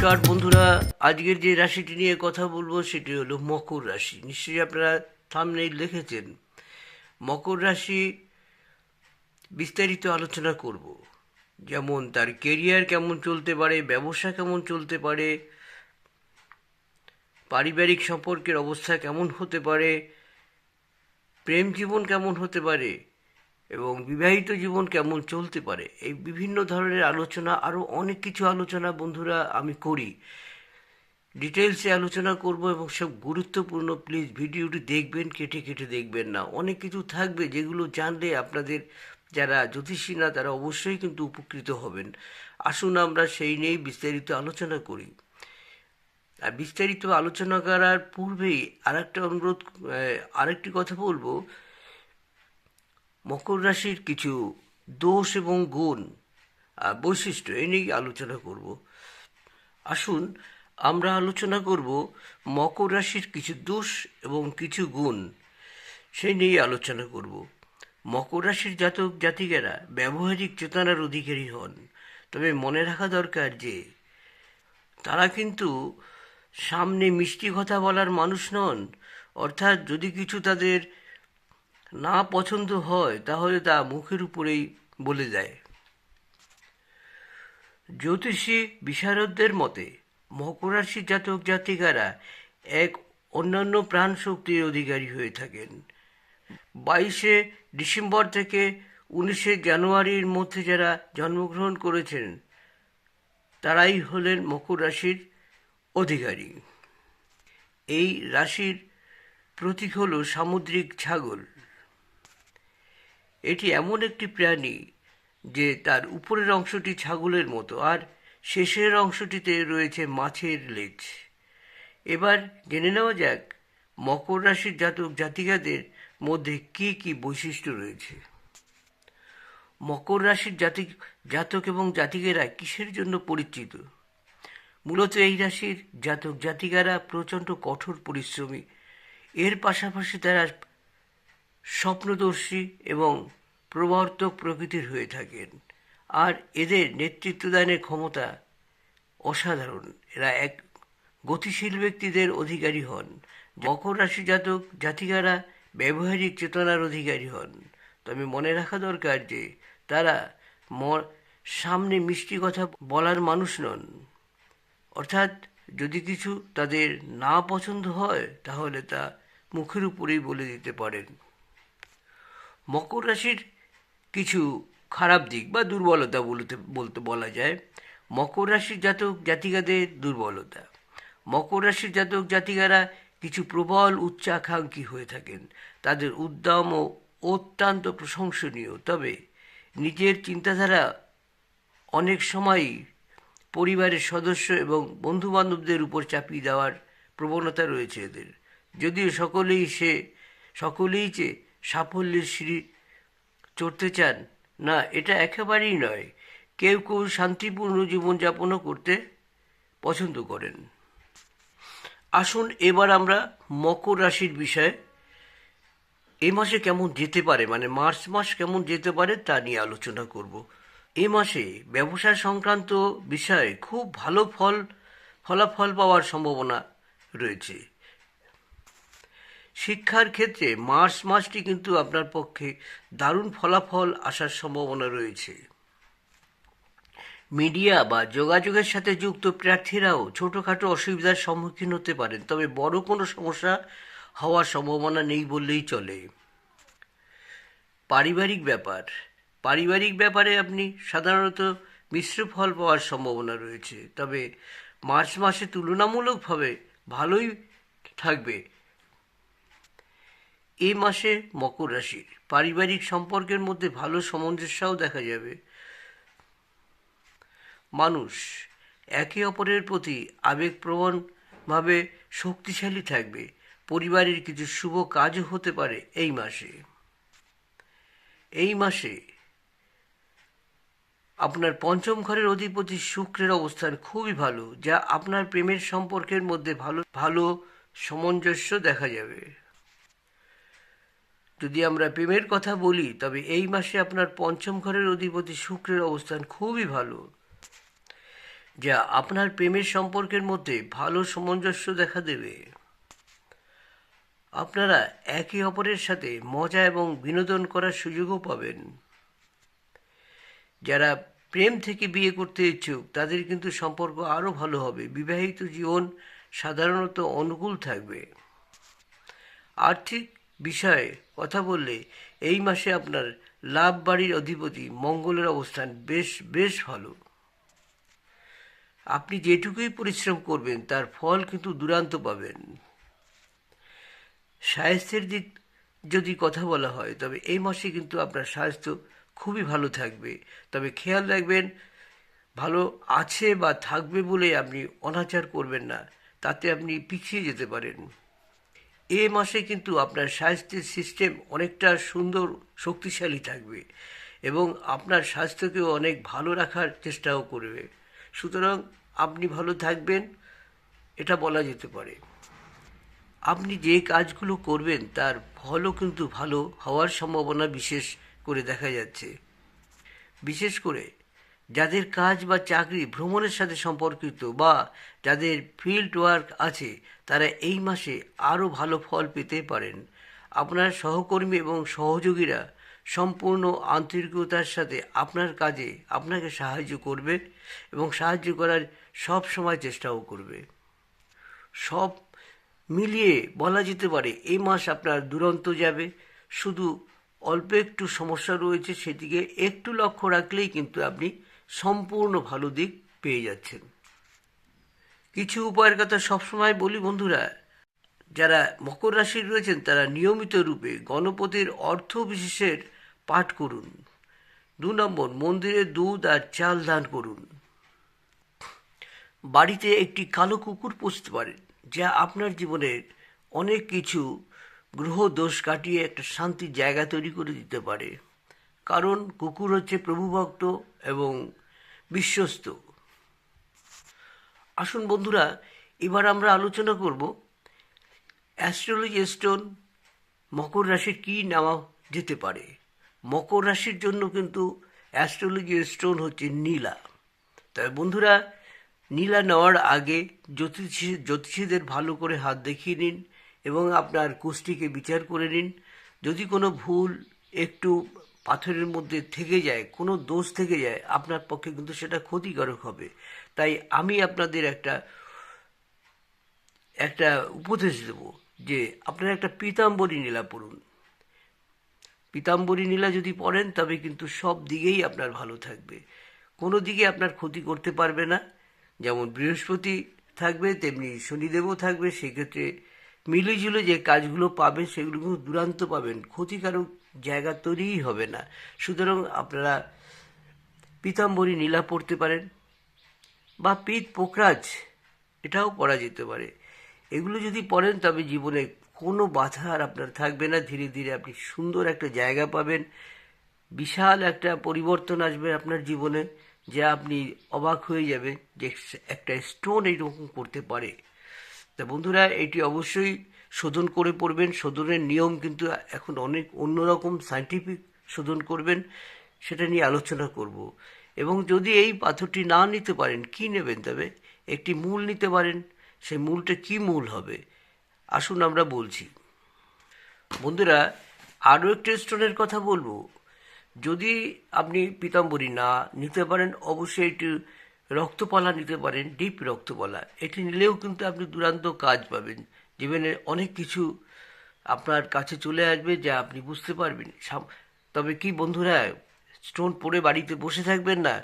নমস্কার বন্ধুরা। আজকের যে রাশিটি নিয়ে কথা বলব সেটি হলো মকর রাশি। নিশ্চয়ই আপনারা সামনে লিখেছেন মকর রাশি বিস্তারিত আলোচনা করব। যেমন তার কেরিয়ার কেমন চলতে পারে, ব্যবসা কেমন চলতে পারে, পারিবারিক সম্পর্কের অবস্থা কেমন হতে পারে, প্রেম জীবন কেমন হতে পারে এবং বিবাহিত জীবন কেমন চলতে পারে, এই বিভিন্ন ধরনের আলোচনা আরও অনেক কিছু আলোচনা বন্ধুরা আমি করি। ডিটেলসে আলোচনা করব এবং সব গুরুত্বপূর্ণ, প্লিজ ভিডিওটি দেখবেন, কেটে কেটে দেখবেন না। অনেক কিছু থাকবে যেগুলো জানলে আপনাদের যারা জ্যোতিষী না, তারা অবশ্যই কিন্তু উপকৃত হবেন। আসুন আমরা সেই নিয়েই বিস্তারিত আলোচনা করি। আর বিস্তারিত আলোচনা করার পূর্বেই আরেকটা অনুরোধ আরেকটি কথা বলব। মকর রাশির কিছু দোষ এবং গুণ বৈশিষ্ট্য এ নিয়ে আলোচনা করব। আসুন আমরা আলোচনা করব মকর রাশির কিছু দোষ এবং কিছু গুণ সেই নিয়ে আলোচনা করব। মকর রাশির জাতক জাতিকেরা ব্যবহারিক চেতনার অধিকারী হন, তবে মনে রাখা দরকার যে তারা কিন্তু সামনে মিষ্টি কথা বলার মানুষ নন, অর্থাৎ যদি কিছু তাদের না পছন্দ হয়, তাহলে তা মুখের উপরেই বলে দেয় জ্যোতিষী বিশারদদের মতে, মকর রাশির জাতক জাতিকারা এক অন্যান্য প্রাণ শক্তির অধিকারী হয়ে থাকেন। বাইশে ডিসেম্বর থেকে উনিশে জানুয়ারির মধ্যে যারা জন্মগ্রহণ করেছেন, তারাই হলেন মকর রাশির অধিকারী। এই রাশির প্রতীক হল সামুদ্রিক ছাগল। এটি এমন একটি প্রাণী যে তার উপরের অংশটি ছাগলের মতো আর শেষের অংশটিতে রয়েছে মাছের লেজ। এবার জেনে নেওয়া যাক মকর রাশির জাতক জাতিকাদের মধ্যে কি কি বৈশিষ্ট্য রয়েছে। মকর রাশির জাতিক জাতক এবং জাতিকেরা কিসের জন্য পরিচিত? মূলত এই রাশির জাতক জাতিকারা প্রচণ্ড কঠোর পরিশ্রমী। এর পাশাপাশি তারা স্বপ্নদর্শী এবং প্রবর্তক প্রকৃতির হয়ে থাকেন। আর এদের নেতৃত্বদানের ক্ষমতা অসাধারণ। এরা এক গতিশীল ব্যক্তিদের অধিকারী হন। মকর রাশি জাতক জাতিকারা ব্যবহারিক চেতনার অধিকারী হন। তবে মনে রাখা দরকার যে, তারা সামনে মিষ্টি কথা বলার মানুষ নন। অর্থাৎ যদি কিছু তাদের না পছন্দ হয়, তাহলে তা মুখের উপরেই বলে দিতে পারেন। মকর রাশির কিছু খারাপ দিক বা দুর্বলতা বলতে বলতে বলা যায়। মকর রাশির জাতক জাতিকাদের দুর্বলতা। মকর রাশির জাতক জাতিকারা কিছু প্রবল উচ্চাকাঙ্ক্ষী হয়ে থাকেন। তাদের উদ্যম ও অত্যন্ত প্রশংসনীয়। তবে নিজের চিন্তাধারা অনেক সময়ই পরিবারের সদস্য এবং বন্ধু বান্ধবদের উপর চাপিয়ে দেওয়ার প্রবণতা রয়েছে এদের। যদিও সকলেই সে, সকলেই যে সাফল্যের সিঁড়ি চড়তে চান? না, এটা একেবারেই নয়। কেউ কেউ শান্তিপূর্ণ জীবনযাপনও করতে পছন্দ করেন। আসুন এবার আমরা মকর রাশির বিষয়ে, এ মাসে কেমন যেতে পারে মানে মার্চ মাস কেমন যেতে পারে তা নিয়ে আলোচনা করব। এ মাসে ব্যবসা সংক্রান্ত বিষয়ে খুব ভালো ফল, ফলাফল পাওয়ার সম্ভাবনা রয়েছে। শিক্ষার ক্ষেত্রে মার্চ মাসটি কিন্তু আপনার পক্ষে দারুণ ফলাফল আসার সম্ভাবনা রয়েছে। মিডিয়া বা যোগাযোগের সাথে যুক্ত প্রার্থীরাও ছোটোখাটো অসুবিধার সম্মুখীন হতে পারেন, তবে বড় কোনো সমস্যা হওয়ার সম্ভাবনা নেই বললেই চলে। পারিবারিক ব্যাপার। পারিবারিক ব্যাপারে আপনি সাধারণত মিশ্র ফল পাওয়ার সম্ভাবনা রয়েছে, তবে মার্চ মাসে তুলনামূলকভাবে ভালোই থাকবে। এই মাসে মকর রাশির পারিবারিক সম্পর্কের মধ্যে ভালো সামঞ্জস্যও দেখা যাবে। মানুষ একে অপরের প্রতি আবেগপ্রবণভাবে শক্তিশালী থাকবে। পরিবারের কিছু শুভ কাজও হতে পারে এই মাসে। এই মাসে আপনার পঞ্চম ঘরের অধিপতি শুক্রের অবস্থান খুবই ভালো, যা আপনার প্রেমের সম্পর্কের মধ্যে ভালো ভালো সামঞ্জস্য দেখা যাবে। যদি আমরা প্রেমের কথা বলি, তবে এই মাসে আপনার পঞ্চম ঘরের অধিপতি শুক্রের অবস্থান খুবই ভালো, যা আপনার প্রেমের সম্পর্কের মধ্যে ভালো সামঞ্জস্য দেখা দেবে। আপনারা একে অপরের সাথে মজা এবং বিনোদন করার সুযোগও পাবেন। যারা প্রেম থেকে বিয়ে করতে ইচ্ছুক, তাদের কিন্তু সম্পর্ক আরও ভালো হবে। বিবাহিত জীবন সাধারণত অনুকূল থাকবে। আর্থিক বিষয়ে কথা বললে এই মাসে আপনার লাভ বাড়ির অধিপতি মঙ্গলের অবস্থান বেশ বেশ ভালো। আপনি যেটুকুই পরিশ্রম করবেন, তার ফল কিন্তু দুরান্ত পাবেন। স্বাস্থ্যের দিক যদি কথা বলা হয়, তবে এই মাসে কিন্তু আপনার স্বাস্থ্য খুবই ভালো থাকবে। তবে খেয়াল রাখবেন, ভালো আছে বা থাকবে বলে আপনি অনাচার করবেন না, তাতে আপনি পিছিয়ে যেতে পারেন। এ মাসে কিন্তু আপনার স্বাস্থ্যের সিস্টেম অনেকটা সুন্দর, শক্তিশালী থাকবে এবং আপনার স্বাস্থ্যকেও অনেক ভালো রাখার চেষ্টাও করবে। সুতরাং আপনি ভালো থাকবেন, এটা বলা যেতে পারে। আপনি যে কাজগুলো করবেন, তার ফলও কিন্তু ভালো হওয়ার সম্ভাবনা বিশেষ করে দেখা যাচ্ছে। বিশেষ করে যাদের কাজ বা চাকরি ভ্রমণের সাথে সম্পর্কিত বা যাদের ফিল্ড ওয়ার্ক আছে, তারা এই মাসে আরও ভালো ফল পেতে পারেন। আপনার সহকর্মী এবং সহযোগীরা সম্পূর্ণ আন্তরিকতার সাথে আপনার কাজে আপনাকে সাহায্য করবে এবং সাহায্য করার সব সময় চেষ্টাও করবে। সব মিলিয়ে বলা যেতে পারে, এই মাস আপনার দুরন্ত যাবে। শুধু অল্প একটু সমস্যা রয়েছে, সেদিকে একটু লক্ষ্য রাখলেই কিন্তু আপনি সম্পূর্ণ ভালো দিক পেয়ে যাচ্ছেন। কিছু উপায়ের কথা সবসময় বলি বন্ধুরা, যারা মকর রাশির রয়েছেন তারা নিয়মিত রূপে গণপতির অর্থ বিশেষের পাঠ করুন। দু নম্বর, মন্দিরে দুধ আর চাল দান করুন। বাড়িতে একটি কালো কুকুর পুষতে পারেন, যা আপনার জীবনের অনেক কিছু গ্রহ দোষ কাটিয়ে একটা শান্তির জায়গা তৈরি করে দিতে পারে। কারণ কুকুর হচ্ছে প্রভুভক্ত এবং বিশ্বস্ত। আসুন বন্ধুরা, এবার আমরা আলোচনা করব অ্যাস্ট্রোলজি স্টোন মকর রাশির কী নেওয়া যেতে পারে। মকর রাশির জন্য কিন্তু অ্যাস্ট্রোলজি স্টোন হচ্ছে নীলা। তবে বন্ধুরা, নীলা নেওয়ার আগে জ্যোতিষী, জ্যোতিষীদের ভালো করে হাত দেখিয়ে নিন এবং আপনার কুষ্টিকে বিচার করে নিন। যদি কোনো ভুল একটু পাথরের মধ্যে থেকে যায়, কোনো দোষ থেকে যায়, আপনার পক্ষে কিন্তু সেটা ক্ষতিকারক হবে। তাই আমি আপনাদের একটা একটা উপদেশ দেব যে আপনারা একটা পীতাম্বরী নীলা পড়ুন। পীতাম্বরী নীলা যদি পড়েন, তবে কিন্তু সব দিকেই আপনার ভালো থাকবে। কোনো দিকে আপনার ক্ষতি করতে পারবে না। যেমন বৃহস্পতি থাকবে, তেমনি শনিদেবও থাকবে। সেক্ষেত্রে মিলেজুলে যে কাজগুলো পাবেন, সেগুলো কিন্তু দুরান্ত পাবেন। ক্ষতিকারক জায়গা তৈরিই হবে না। সুতরাং আপনারা পিতাম্বরী নীলা পড়তে পারেন বা পিত পোকরাজ এটাও পড়া যেতে পারে। এগুলো যদি পড়েন, তবে জীবনে কোনো বাধা আর আপনার থাকবে না। ধীরে ধীরে আপনি সুন্দর একটা জায়গা পাবেন, বিশাল একটা পরিবর্তন আসবে আপনার জীবনে, যা আপনি অবাক হয়ে যাবেন যে একটা স্টোন এইরকম করতে পারে। তা বন্ধুরা, এটি অবশ্যই শোধন করে পড়বেন। শোধনের নিয়ম কিন্তু এখন অনেক অন্যরকম সাইন্টিফিক শোধন করবেন, সেটা নিয়ে আলোচনা করব। এবং যদি এই পাথরটি না নিতে পারেন, কি নেবেন তবে? একটি মূল নিতে পারেন। সেই মূলটা কি মূল হবে? আসুন আমরা বলছি। বন্ধুরা, আরও একটি স্টোনের কথা বলব। যদি আপনি পিতাম্বরী না নিতে পারেন, অবশ্যই একটু রক্তপালা নিতে পারেন, ডিপ রক্তপালা। এটি নিলেও কিন্তু আপনি দুরান্ত কাজ পাবেন। জীবনে অনেক কিছু আপনার কাছে চলে আসবে যা আপনি বুঝতে পারবেন। তবে কি বন্ধুরা স্টোন পরে বাড়িতে বসে থাকবেন না?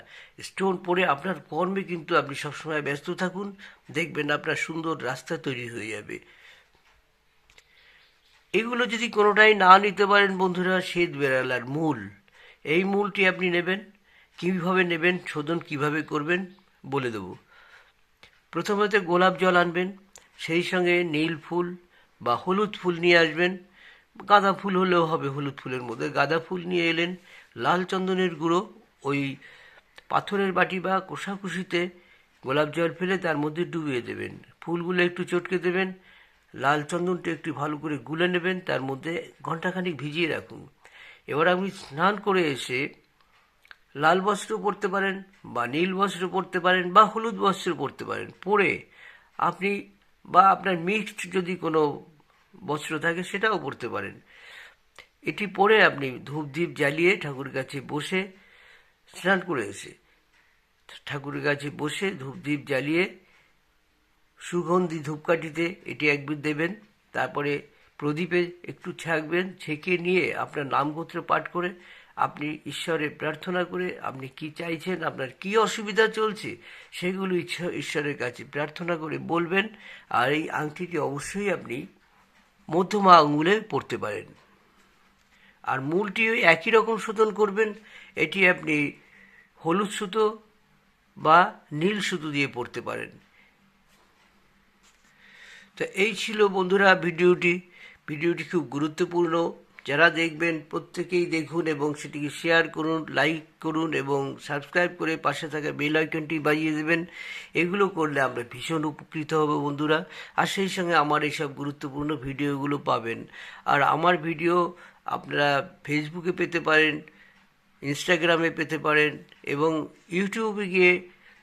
স্টোন পরে আপনার কর্মে কিন্তু আপনি সবসময় ব্যস্ত থাকুন। দেখবেন আপনার সুন্দর রাস্তা তৈরি হয়ে যাবে। এগুলো যদি কোনোটাই না নিতে পারেন বন্ধুরা, শ্বেত বেড়ালার মূল। এই মূলটি আপনি নেবেন। কীভাবে নেবেন, শোধন কীভাবে করবেন বলে দেব। প্রথমত গোলাপ জল আনবেন। সেই সঙ্গে নীল ফুল বা হলুদ ফুল নিয়ে আসবেন। গাঁদা ফুল হলেও হবে হলুদ ফুলের মধ্যে। গাঁদা ফুল নিয়ে এলেন লাল চন্দনের গুঁড়ো, ওই পাথরের বাটি বা কোষাকুষিতে গোলাপ জল ফেলে তার মধ্যে ডুবিয়ে দেবেন। ফুলগুলো একটু চটকে দেবেন। লাল চন্দনটা একটু ভালো করে গুলে নেবেন, তার মধ্যে ঘন্টাখানিক ভিজিয়ে রাখুন। এবার আপনি স্নান করে এসে লাল বস্ত্র পরতে পারেন বা নীল বস্ত্র পরতে পারেন বা হলুদ বস্ত্র পরতে পারেন। পরে আপনি বা আপনার মিক্সড যদি কোনো বস্ত্র থাকে, সেটাও পরতে পারেন। এটি পরে আপনি ধূপ জ্বালিয়ে ঠাকুরের কাছে বসে স্নান করে এসে, ঠাকুরের কাছে বসে ধূপ জ্বালিয়ে সুগন্ধি ধূপকাঠিতে এটি একবার দেবেন, তারপরে প্রদীপে একটু ছাকবেন, ছেঁকে নিয়ে আপনার নামগোত্র পাঠ করে আপনি ঈশ্বরে প্রার্থনা করে আপনি কি চাইছেন, আপনার কি অসুবিধা চলছে, সেগুলো ঈশ্বরের কাছে প্রার্থনা করে বলবেন। আর এই আংটিটি অবশ্যই আপনি মধ্যমা আঙুলে পড়তে পারেন। আর মূলটি ওই একই রকম সুতোন করবেন। এটি আপনি হলুদ সুতো বা নীল সুতো দিয়ে পড়তে পারেন। তো এই ছিল বন্ধুরা ভিডিওটি। ভিডিওটি খুব গুরুত্বপূর্ণ। যারা দেখবেন, প্রত্যেকেই দেখুন এবং সেটিকে শেয়ার করুন লাইক করুন এবং সাবস্ক্রাইব করে পাশে থাকা বেল আইকনটি বাজিয়ে দেবেন। এগুলো করলে আমরা ভীষণ উপকৃত হব বন্ধুরা। আর সেই সঙ্গে আমার এইসব গুরুত্বপূর্ণ ভিডিওগুলো পাবেন। আর আমার ভিডিও আপনারা ফেসবুকে পেতে পারেন ইনস্টাগ্রামে পেতে পারেন এবং ইউটিউবে গিয়ে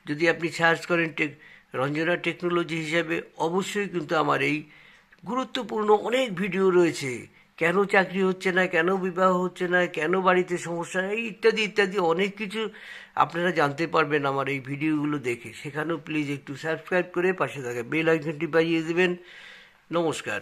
যদি আপনি সার্চ করেন টেক, রঞ্জনা টেকনোলজি হিসাবে অবশ্যই কিন্তু আমার এই গুরুত্বপূর্ণ অনেক ভিডিও রয়েছে। কেন চাকরি হচ্ছে না, কেন বিবাহ হচ্ছে না, কেন বাড়িতে সমস্যা এই ইত্যাদি ইত্যাদি অনেক কিছু আপনারা জানতে পারবেন আমার এই ভিডিওগুলো দেখে। সেখানেও প্লিজ একটু সাবস্ক্রাইব করে পাশে থাকা বেল আইকনটি বাজিয়ে দেবেন। নমস্কার।